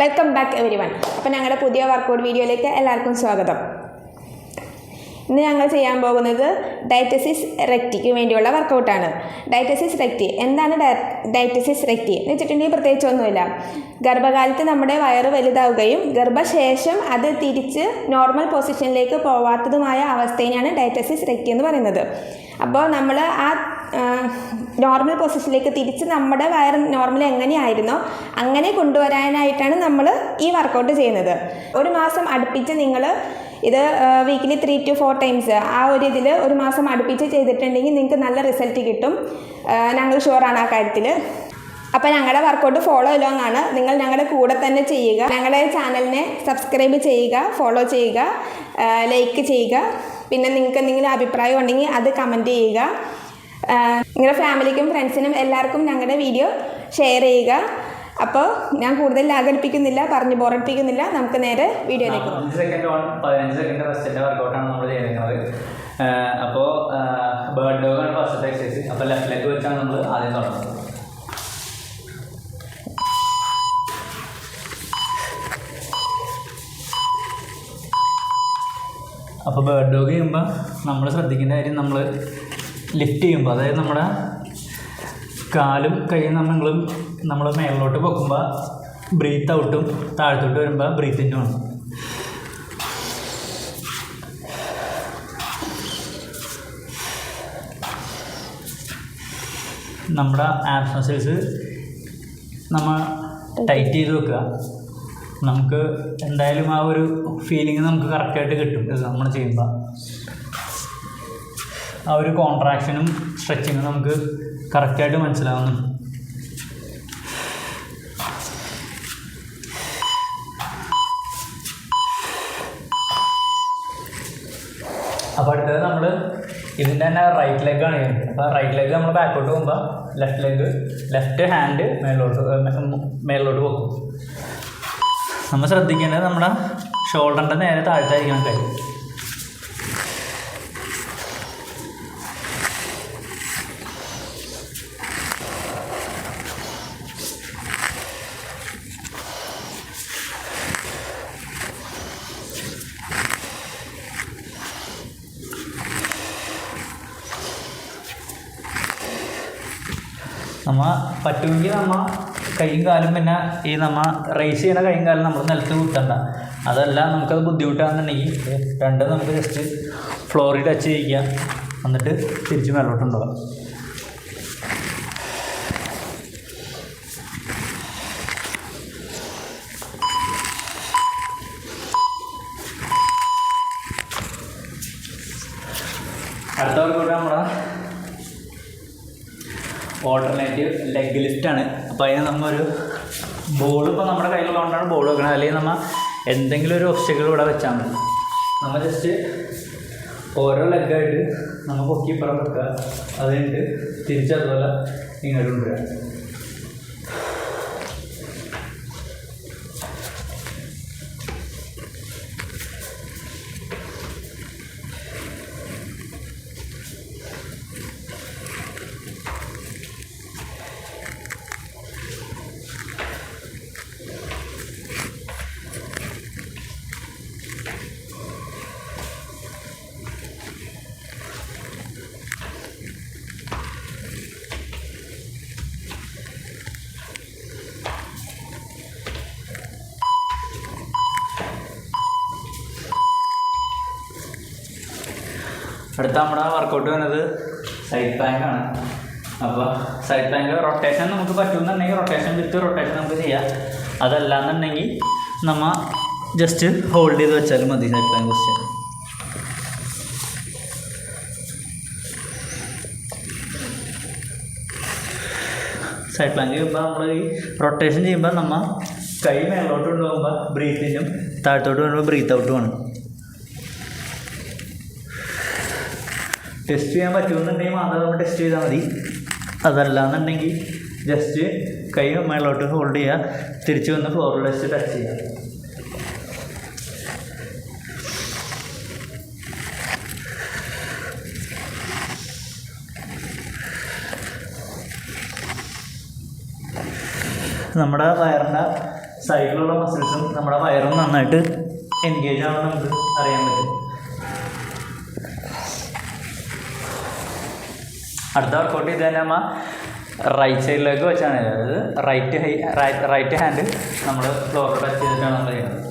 Welcome back every one അപ്പോൾ ഞങ്ങളുടെ പുതിയ വർക്കൗട്ട് വീഡിയോയിലേക്ക് എല്ലാവർക്കും സ്വാഗതം. ഇന്ന് ഞങ്ങൾ ചെയ്യാൻ പോകുന്നത് ഡയറ്റസിസ് റെക്റ്റിക്ക് വേണ്ടിയുള്ള വർക്കൗട്ടാണ് ഡയറ്റസിസ് റെക്റ്റി എന്താണ് ഡയറ്റസിസ് റെക്റ്റി എന്ന് വെച്ചിട്ടുണ്ടെങ്കിൽ പ്രത്യേകിച്ചൊന്നുമില്ല ഗർഭകാലത്ത് നമ്മുടെ വയറ് വലുതാവുകയും ഗർഭശേഷം അത് തിരിച്ച് നോർമൽ പൊസിഷനിലേക്ക് പോവാത്തതുമായ അവസ്ഥയിലാണ് ഡയറ്റസിസ് റെക്റ്റി എന്ന് പറയുന്നത്. അപ്പോൾ നമ്മൾ ആ നോർമൽ പൊസിഷനിലേക്ക് തിരിച്ച് നമ്മുടെ വയർ നോർമൽ എങ്ങനെയായിരുന്നോ അങ്ങനെ കൊണ്ടുവരാനായിട്ടാണ് നമ്മൾ ഈ വർക്കൗട്ട് ചെയ്യുന്നത്. ഒരു മാസം അടുപ്പിച്ച് നിങ്ങൾ ഇത് weekly three to four times ആ ഒരു ഇതിൽ ഒരു മാസം അടുപ്പിച്ച് ചെയ്തിട്ടുണ്ടെങ്കിൽ നിങ്ങൾക്ക് നല്ല റിസൾട്ട് കിട്ടും. ഞങ്ങൾ ഷുവറാണ് ആ കാര്യത്തിൽ അപ്പോൾ ഞങ്ങളുടെ വർക്കൗട്ട് ഫോളോ അലോങ്ങാണ് നിങ്ങൾ ഞങ്ങളുടെ കൂടെ തന്നെ ചെയ്യുക. ഞങ്ങളുടെ ചാനലിനെ സബ്സ്ക്രൈബ് ചെയ്യുക ഫോളോ ചെയ്യുക ലൈക്ക് ചെയ്യുക. പിന്നെ നിങ്ങൾക്ക് എന്തെങ്കിലും അഭിപ്രായം ഉണ്ടെങ്കിൽ അത് കമന്റ് ചെയ്യുക. നിങ്ങളുടെ ഫാമിലിക്കും ഫ്രണ്ട്സിനും എല്ലാവർക്കും ഞങ്ങളുടെ വീഡിയോ ഷെയർ ചെയ്യുക. അപ്പോൾ ഞാൻ കൂടുതൽ ലാഘടിപ്പിക്കുന്നില്ല പറഞ്ഞ് ബോറടിപ്പിക്കുന്നില്ല. നമുക്ക് നേരെ വീഡിയോയിലേക്ക് സെക്കൻഡ് ഓൺ പതിനഞ്ച് സെക്കൻഡ് റെസ്റ്റിന്റെ വർക്കൗട്ടാണ് നമ്മൾ ചെയ്യുന്നത് അപ്പോൾ ബേർഡ് ഡോഗാണ് ഫസ്റ്റ് എക്സസൈസ് അപ്പോൾ ലെഫ്റ്റ് ലെഗ് വെച്ചാണ് നമ്മൾ ആദ്യം തുടങ്ങുന്നത്. അപ്പോൾ ബേർഡ് ഡോഗ് ചെയ്യുമ്പോൾ നമ്മൾ ശ്രദ്ധിക്കേണ്ട കാര്യം നമ്മൾ ലിഫ്റ്റ് ചെയ്യുമ്പോൾ അതായത് നമ്മുടെ കാലും കൈയും നമ്മൾ നമ്മൾ മേളിലോട്ട് പൊക്കുമ്പോൾ ബ്രീത്ത് ഔട്ടും താഴത്തോട്ട് വരുമ്പോൾ ബ്രീത്ത് ഇന്നും ആണ്. നമ്മുടെ ആപ്സ് മസിൽസ് നമ്മൾ ടൈറ്റ് ചെയ്ത് വെക്കുക. നമുക്ക് എന്തായാലും ആ ഒരു ഫീലിംഗ് നമുക്ക് കറക്റ്റായിട്ട് കിട്ടും. ഇത് നമ്മൾ ചെയ്യുമ്പോൾ ആ ഒരു കോൺട്രാക്ഷനും സ്ട്രെച്ചിങ്ങും നമുക്ക് കറക്റ്റായിട്ട് മനസ്സിലാവുന്നുണ്ട്. അപ്പോൾ അടുത്തത് നമ്മൾ ഇതിന്റെ തന്നെ റൈറ്റ് ലെഗാണ് ചെയ്യുന്നത് അപ്പോൾ റൈറ്റ് ലെഗ് നമ്മൾ ബാക്കോട്ട് പോകുമ്പോൾ ലെഫ്റ്റ് ലെഗ് ലെഫ്റ്റ് ഹാൻഡ് മേലോട്ട് മേലോട്ട് പോകും. നമ്മൾ ശ്രദ്ധിക്കേണ്ടത് നമ്മുടെ ഷോൾഡറിന്റെ നേരെ താഴ്ത്തായിരിക്കണം കൈ നമ്മ പറ്റുമെങ്കിൽ നമ്മ കൈയും കാലും പിന്നെ ഈ നമ്മ റേസ് ചെയ്യുന്ന കൈയും കാലും നമ്മൾ നിലത്ത് കുത്തണ്ട. അതല്ല നമുക്കത് ബുദ്ധിമുട്ടാണെന്നുണ്ടെങ്കിൽ രണ്ട് നമുക്ക് ജസ്റ്റ് ഫ്ലോറിൽ ടച്ച് ചെയ്യിക്കുക എന്നിട്ട് തിരിച്ച് മേലോട്ടുണ്ടാവുക അടുത്ത വർക്കൗട്ട് നമ്മുടെ ഓൾട്ടർനേറ്റീവ് ലെഗ് ലിഫ്റ്റാണ് അപ്പോൾ അതിന് നമ്മൊരു ബോൾ ഇപ്പോൾ നമ്മുടെ കയ്യിലുള്ളതുകൊണ്ടാണ് ബോൾ വെക്കുന്നത് അല്ലെങ്കിൽ നമ്മൾ എന്തെങ്കിലും ഒരു ഒബ്സ്റ്റക്കിൾ ഇവിടെ വെച്ചാൽ മതി. നമ്മൾ ജസ്റ്റ് ഓരോ ലെഗായിട്ട് നമ്മൾ പൊക്കി ഇപ്പുറം വെക്കുക. അതുകൊണ്ട് തിരിച്ചതുപോലെ ഇങ്ങോട്ട് കൊണ്ടുവരിക. അടുത്ത നമ്മുടെ വർക്കൗട്ട് വരുന്നത് സൈഡ് പ്ലാങ്ക് ആണ്. അപ്പോൾ സൈഡ് പ്ലാങ്ക് റൊട്ടേഷൻ നമുക്ക് പറ്റുമെന്നുണ്ടെങ്കിൽ റൊട്ടേഷൻ വിത്ത് റൊട്ടേഷൻ നമുക്ക് ചെയ്യാം. അതല്ലാന്നുണ്ടെങ്കിൽ നമ്മൾ ജസ്റ്റ് ഹോൾഡ് ചെയ്ത് വെച്ചാലും മതി side plank question side plank ചെയ്യുമ്പോൾ നമ്മൾ ഈ റൊട്ടേഷൻ ചെയ്യുമ്പോൾ നമ്മൾ കൈ മേലോട്ട് കൊണ്ടുപോകുമ്പോൾ ബ്രീത്തിനും താഴത്തോട്ട് കൊണ്ടുപോകുമ്പോൾ ബ്രീത്ത് ഔട്ട് ഔട്ടുമാണ് ടെസ്റ്റ് ചെയ്യാൻ പറ്റുമെന്നുണ്ടെങ്കിൽ മാത്രം നമ്മൾ ടെസ്റ്റ് ചെയ്താൽ മതി. അതല്ല എന്നുണ്ടെങ്കിൽ ജസ്റ്റ് കൈ മേളോട്ട് ഹോൾഡ് ചെയ്യുക തിരിച്ച് വന്ന് ഫ്ലോർ ടെസ്റ്റ് ടച്ച് ചെയ്യുക നമ്മുടെ വയറിന്റെ സൈഡിലുള്ള മസിൽസും നമ്മുടെ വയറും നന്നായിട്ട് എൻഗേജ് ആണെന്ന് നമുക്ക് അറിയാൻ പറ്റും. അടുത്ത വർക്കൗട്ട് ചെയ്ത് തന്നെ നമ്മൾ റൈറ്റ് സൈഡിലേക്ക് വെച്ചാണ്. അതായത് റൈറ്റ് റൈറ്റ് ഹാൻഡ് നമ്മൾ ഫ്ലോർ ടച്ച് ചെയ്തിട്ടാണ് നമ്മൾ ചെയ്യുന്നത്.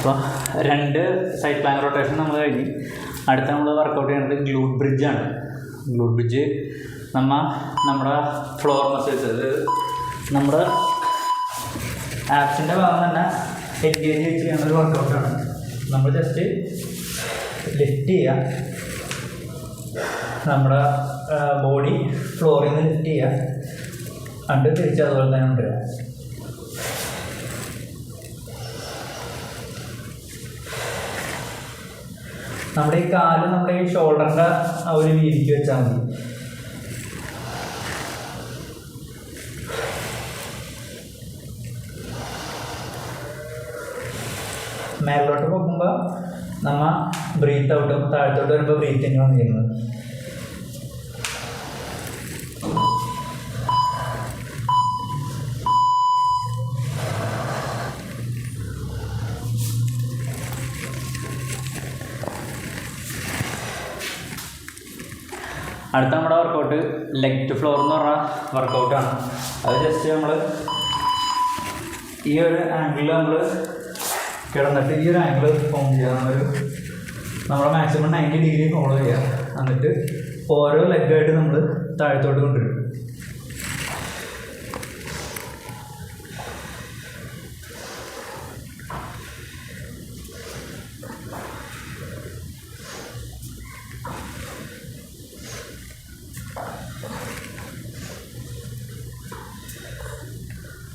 അപ്പോൾ രണ്ട് സൈഡ് പ്ലാൻ റൊട്ടേഷൻ നമ്മൾ കഴിഞ്ഞ്. അടുത്ത നമ്മൾ വർക്കൗട്ട് ചെയ്യുന്നത് ഗ്ലൂട്ട് ബ്രിഡ്ജാണ് ഗ്ലൂട്ട് ബ്രിഡ്ജ് നമ്മ നമ്മുടെ ഫ്ലോർ മസിൽസ് അത് നമ്മുടെ ആപ്സിന്റെ ഭാഗം തന്നെ എൻഗേജ് വെച്ച് ചെയ്യുന്ന ഒരു വർക്കൗട്ടാണ് നമ്മൾ ജസ്റ്റ് ലിഫ്റ്റ് ചെയ്യുക നമ്മുടെ ബോഡി ഫ്ലോറിൽ നിന്ന് ലിഫ്റ്റ് ചെയ്യുക അണ്ട് തിരിച്ച് അതുപോലെ തന്നെ കൊണ്ടുവരിക നമ്മുടെ ഈ കാൽ നമ്മുടെ ഈ ഷോൾഡറിന്റെ ആ ഒരു വീതിക്ക് വെച്ചാൽ മതി. മേലോട്ട് പോകുമ്പോൾ നമ്മ ബ്രീത്ത് ഔട്ടും താഴത്തോട്ട് ബ്രീത്ത് തന്നെയാണ് ചെയ്യുന്നത് അടുത്ത നമ്മുടെ വർക്കൗട്ട് ലെഗ് ഫ്ലോർ എന്ന് പറഞ്ഞ വർക്കൗട്ടാണ് അത് ജസ്റ്റ് നമ്മൾ ഈ ഒരു ആംഗിളിൽ നമ്മൾ കിടന്നിട്ട് ഈ ഒരു ആംഗിൾ ഫോം ചെയ്യുക നമ്മളൊരു നമ്മുടെ മാക്സിമം നയന്റി ഡിഗ്രി ഫോളോ ചെയ്യുക എന്നിട്ട് ഓരോ ലെഗായിട്ട് നമ്മൾ താഴത്തോട്ട് കൊണ്ടുവരും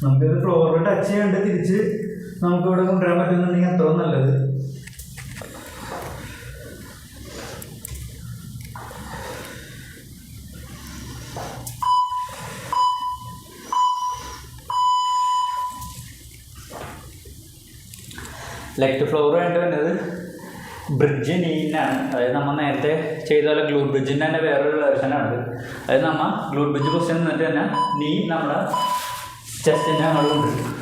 നമുക്കിത് ഫ്ലോറിൽ ടച്ച് തിരിച്ച് നമുക്ക് ഇവിടെ കൊണ്ടുവരാൻ പറ്റുന്നുണ്ടെങ്കിൽ അത്ര നല്ലത്. ലെഫ്റ്റ് ഫ്ലോർ വേണ്ടി വരുന്നത് ബ്രിഡ്ജ് നീനാണ്. അതായത് നമ്മൾ നേരത്തെ ചെയ്ത പോലെ ഗ്ലൂ ബ്രിഡ്ജിന്റെ തന്നെ വേറൊരു വേർഷനാണ് അതായത് നമ്മൾ ഗ്ലൂ ബ്രിഡ്ജ് പൊസിഷൻ നിന്നിട്ട് തന്നെ നീ നമ്മുടെ ചെസ്റ്റിന്റെ അങ്ങോട്ടുണ്ട്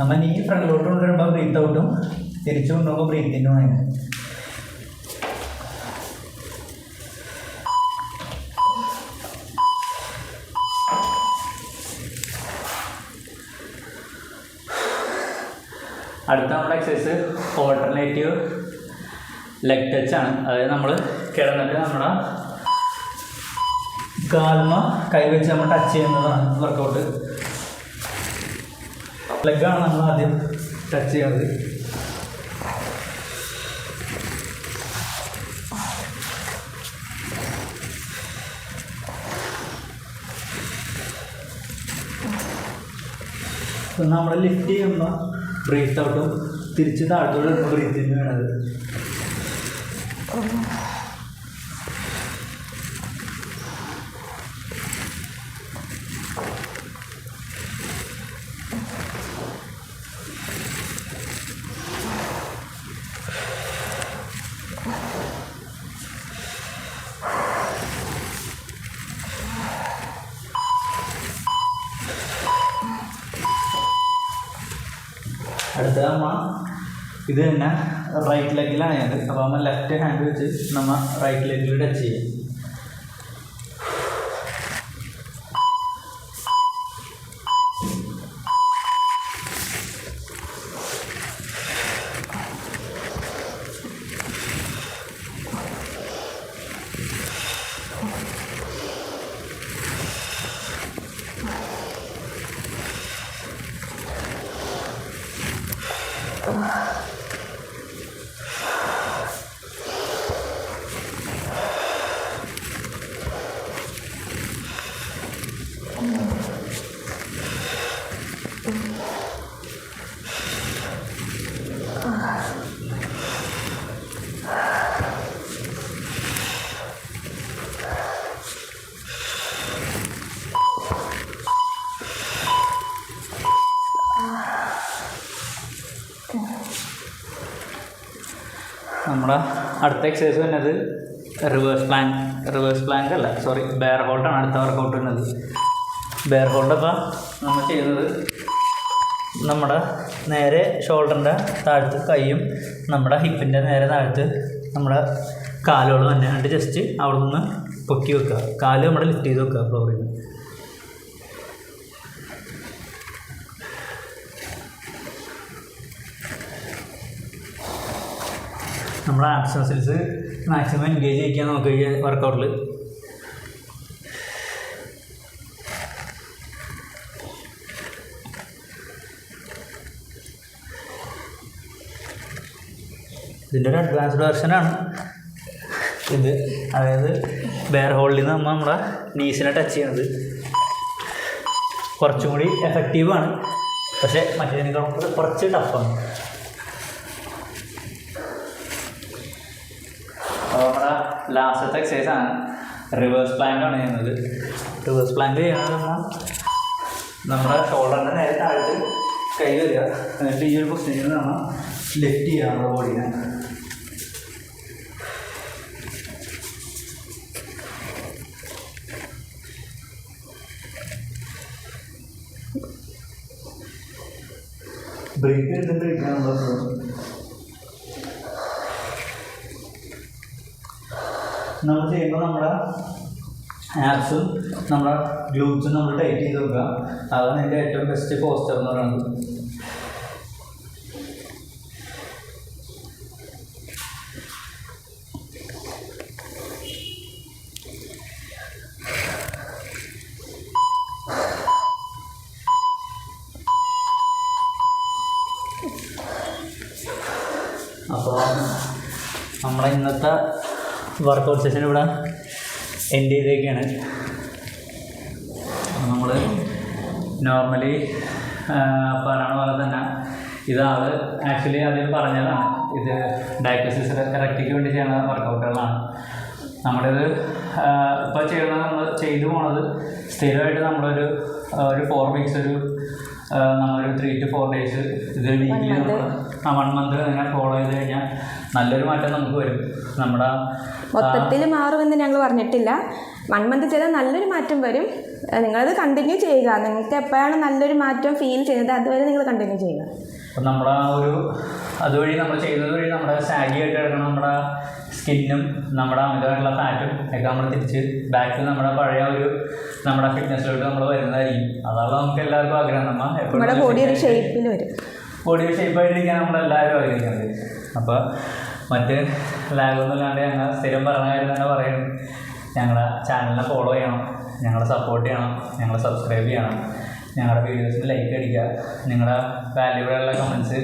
നമ്മൾ നീ ഫ്രണ്ടിലോട്ട് കൊണ്ടുവരുമ്പോൾ ബ്രീത്ത് ഔട്ടും തിരിച്ചു കൊണ്ടുപോകുമ്പോൾ ബ്രീത്തിന്റെ ആണ് അടുത്ത നമ്മുടെ എക്സസൈസ് ഓൾട്ടർനേറ്റീവ് ലെഗ് ടച്ച് ആണ്. അതായത് നമ്മൾ കിടന്നിട്ട് നമ്മുടെ കാൽമ കൈവച്ച് നമ്മൾ ടച്ച് ചെയ്യുന്നതാണ് വർക്കൗട്ട് ലെഗാണ് നമ്മൾ ആദ്യം ടച്ച് ചെയ്യുന്നത് നമ്മൾ ലിഫ്റ്റ് ചെയ്യുമ്പോൾ ബ്രീത്ത് ഔട്ടും തിരിച്ച് ബ്രീത്തിന് ബ്രീത്തിങ് വേണത് അടുത്ത നമ്മൾ ഇത് തന്നെ റൈറ്റ് ലെഗിലാണ് ഞാൻ അപ്പോൾ നമ്മൾ ലെഫ്റ്റ് ഹാൻഡ് വെച്ച് നമ്മൾ റൈറ്റ് ലെഗിൽ ടച്ച് ചെയ്യും നമ്മുടെ അടുത്ത എക്സസൈസ് വരുന്നത് റിവേഴ്സ് പ്ലാങ്ക് റിവേഴ്സ് പ്ലാങ്ക് അല്ല സോറി ബെയർ ഹോൾഡാണ് അടുത്ത വർക്കൗട്ട് വരുന്നത്. ബെയർ ഹോൾഡ് അപ്പോൾ നമ്മൾ ചെയ്യുന്നത് നമ്മുടെ നേരെ ഷോൾഡറിന്റെ താഴത്ത് കൈയും നമ്മുടെ ഹിപ്പിന്റെ നേരെ താഴത്ത് നമ്മുടെ കാലുകൾ തന്നെ. എന്നിട്ട് ജസ്റ്റ് അവിടെ നിന്ന് പൊക്കി വെക്കുക. കാൽ നമ്മുടെ ലിഫ്റ്റ് ചെയ്ത് വെക്കുക ഫ്ലോറിൽ നിന്ന് നമ്മുടെ ആർട്സ് മസിൽസ് മാക്സിമം എൻഗേജ് ചെയ്യിക്കാൻ നോക്കുക ഈ വർക്കൗട്ടിൽ ഇതിന്റെ ഒരു അഡ്വാൻസ്ഡ് വെർഷനാണ് ഇത് അതായത് ബെയർ ഹോൾഡിൽ നിന്ന് നമ്മൾ നമ്മുടെ നീസിനെ ടച്ച് ചെയ്യുന്നത് കുറച്ചും കൂടി എഫക്റ്റീവാണ് പക്ഷേ മറ്റേതിനേക്കാൾ കുറച്ച് ടഫാണ് അപ്പോൾ നമ്മുടെ ലാസ്റ്റത്തെ എക്സസൈസ് ആണ്. റിവേഴ്സ് പ്ലാങ്ക് ആണ് ചെയ്യുന്നത്. റിവേഴ്സ് പ്ലാങ്ക് ചെയ്യണമെന്ന് നമ്മുടെ ഷോൾഡറിന്റെ നേരെ താഴത്ത് കൈ വരിക. എന്നിട്ട് ഈ ഒരു പൊസിഷനിൽ നമ്മൾ ലിഫ്റ്റ് ചെയ്യുക നമ്മുടെ ബോഡീനെ ബ്രേക്ക് എടുത്തിട്ട് ഇരിക്കാൻ നമ്മൾ നമ്മൾ ചെയ്യുമ്പോൾ നമ്മുടെ ആപ്സും നമ്മുടെ ഗ്ലൂബ്സും നമ്മൾ ടൈറ്റ് ചെയ്ത് വെക്കുക. അതാണ് എന്റെ ഏറ്റവും ബെസ്റ്റ് പോസ്റ്റർ എന്ന് പറയുന്നത് അപ്പോൾ നമ്മളെ ഇന്നത്തെ വർക്കൗട്ട് സെഷൻ ഇവിടെ എൻഡ് ചെയ്തേക്കാണ്. നമ്മൾ നോർമലി പറയണ പോലെ തന്നെ ഇതാൾ ആക്ച്വലി അതിൽ പറഞ്ഞതാണ്. ഇത് ഡയറ്റസിസ് കറക്റ്റിക്ക് വേണ്ടി ചെയ്യുന്ന വർക്കൗട്ടുകളാണ് നമ്മളിത് ഇപ്പോൾ ചെയ്യുന്ന നമ്മൾ ചെയ്തു പോണത് സ്ഥിരമായിട്ട് നമ്മളൊരു ഒരു ഫോർ വീക്സ് ഒരു നമ്മളൊരു ത്രീ ടു ഫോർ ഡേയ്സ് ഇത് വീക്കിലി നമ്മൾ ആ വൺ മന്ത് ഇങ്ങനെ ഫോളോ ചെയ്ത് കഴിഞ്ഞാൽ നല്ലൊരു മാറ്റം നമുക്ക് വരും. നമ്മുടെ മൊത്തത്തിൽ മാറുമെന്ന് ഞങ്ങൾ പറഞ്ഞിട്ടില്ല. വൺ മന്ത് ചെയ്താൽ നല്ലൊരു മാറ്റം വരും. നിങ്ങളത് കണ്ടിന്യൂ ചെയ്യുക. നിങ്ങൾക്ക് എപ്പോഴാണ് നല്ലൊരു മാറ്റം ഫീൽ ചെയ്യുന്നത് അതുവരെ നിങ്ങൾ കണ്ടിന്യൂ ചെയ്യുക. അപ്പം നമ്മുടെ ആ ഒരു അതുവഴി നമ്മൾ ചെയ്യുന്നത് വഴി നമ്മുടെ സാഗി ആയിട്ട് കിടക്കുന്ന നമ്മുടെ സ്കിന്നും നമ്മുടെ അമിതമായിട്ടുള്ള ഫാറ്റും ഒക്കെ നമ്മൾ തിരിച്ച് ബാക്ക് നമ്മുടെ പഴയ ഒരു നമ്മുടെ ഫിറ്റ്നസ്സിലോട്ട് നമ്മൾ വരുന്നതായിരിക്കും. അതാണ് നമുക്ക് എല്ലാവർക്കും ആഗ്രഹം. നമ്മൾ എപ്പോഴും ഷേപ്പിൽ വരും. ബോഡി ഷേപ്പായിട്ടിരിക്കാൻ നമ്മളെല്ലാവരും ആഗ്രഹിക്കുന്നത്. അപ്പോൾ മറ്റ് ലാഗൊന്നും ഇല്ലാണ്ട് ഞങ്ങൾ സ്ഥിരം പറഞ്ഞ കാര്യം തന്നെ പറയുന്നു ഞങ്ങളുടെ ചാനലിനെ ഫോളോ ചെയ്യണം. ഞങ്ങളെ സപ്പോർട്ട് ചെയ്യണം. ഞങ്ങളെ സബ്സ്ക്രൈബ് ചെയ്യണം. ഞങ്ങളുടെ വീഡിയോസിന് ലൈക്ക് അടിക്കുക. നിങ്ങളുടെ വാല്യൂബിൾ ആയിട്ടുള്ള കമൻസ്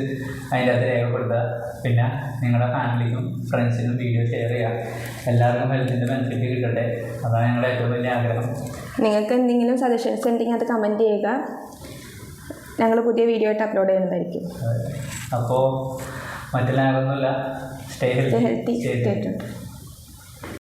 അതിന്റെ അകത്ത് രേഖപ്പെടുത്തുക. പിന്നെ നിങ്ങളുടെ ഫാമിലിക്കും ഫ്രണ്ട്സിനും വീഡിയോ ഷെയർ ചെയ്യുക. എല്ലാവർക്കും ഹെൽത്തിന്റെ ബെനിഫിറ്റ് കിട്ടട്ടെ. അതാണ് ഞങ്ങളുടെ ഏറ്റവും വലിയ ആഗ്രഹം. നിങ്ങൾക്ക് എന്തെങ്കിലും സജഷൻസ് ഉണ്ടെങ്കിൽ അത് കമന്റ് ചെയ്യുക. ഞങ്ങൾ പുതിയ വീഡിയോ ആയിട്ട് അപ്ലോഡ് ചെയ്യുന്നതായിരിക്കും. അപ്പോൾ മറ്റു ലാഗൊന്നുമില്ല സ്റ്റേ ഹെൽത്തി സ്റ്റേ tuned.